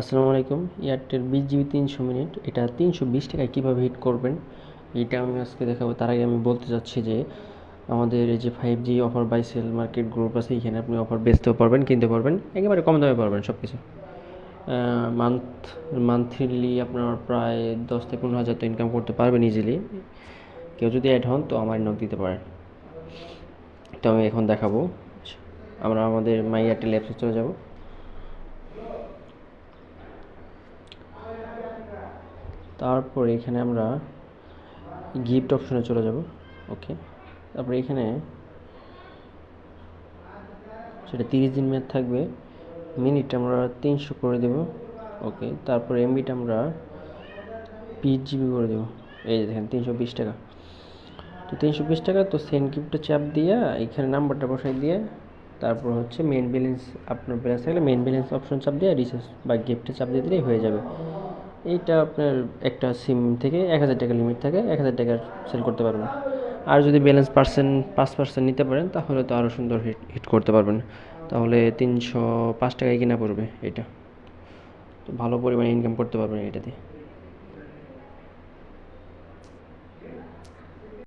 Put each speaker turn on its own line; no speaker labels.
আসসালামু আলাইকুম। এয়ারটেল বিশ জিবি তিনশো মিনিট। এটা তিনশো বিশ টাকায় কীভাবে হিট করবেন? এটা আমি আজকে দেখাবো। তার আগে আমি বলতে চাচ্ছি যে, আমাদের এই যে five G offer buy sell market group আছে, এখানে আপনি অফার বেচতেও পারবেন কিনতে পারবেন, একেবারে কম দামে পারবেন সব কিছু মান্থ মান্থলি আপনার প্রায় দশ থেকে পনেরো হাজার তো ইনকাম করতে পারবেন ইজিলি কেউ যদি অ্যাড হন, তো আমার নক দিতে পারেন। তো আমি এখন দেখাবো। আমরা আমাদের মাই এয়ারটেল অ্যাপসে চলে যাব। তারপর এখানে আমরা গিফট অপশনে চলে যাব ওকে তারপরে এখানে সেটা তিরিশ দিন মেয়াদ থাকবে মিনিট আমরা তিনশো করে দেব ওকে তারপর এমবিটা আমরা বিশ জিবি করে দেবো, এই যে দেখেন তিনশো বিশ টাকা। তো তিনশো বিশ টাকা, তো সেন্ড গিফটটা চাপ দিয়ে এখানে নাম্বারটা বসাই দিয়ে তারপর হচ্ছে মেন ব্যালেন্স আপনার ব্যালেন্স থাকলে মেন ব্যালেন্স অপশন চাপ দিয়ে রিচার্জ বা গিফটে চাপ দিয়ে দিলেই হয়ে যাবে। এইটা আপনার একটা সিম থেকে এক হাজার টাকা লিমিট থাকে, এক হাজার টাকার সেল করতে পারবেন। আর যদি ব্যালেন্স পার্সেন্ট পাঁচ পার্সেন্ট নিতে পারেন, তাহলে তো আরও সুন্দর হিট হিট করতে পারবেন। তাহলে তিনশো পাঁচ টাকায় কিনা পড়বে এটা। তো ভালো পরিমাণে ইনকাম করতে পারবেন এটা দিয়ে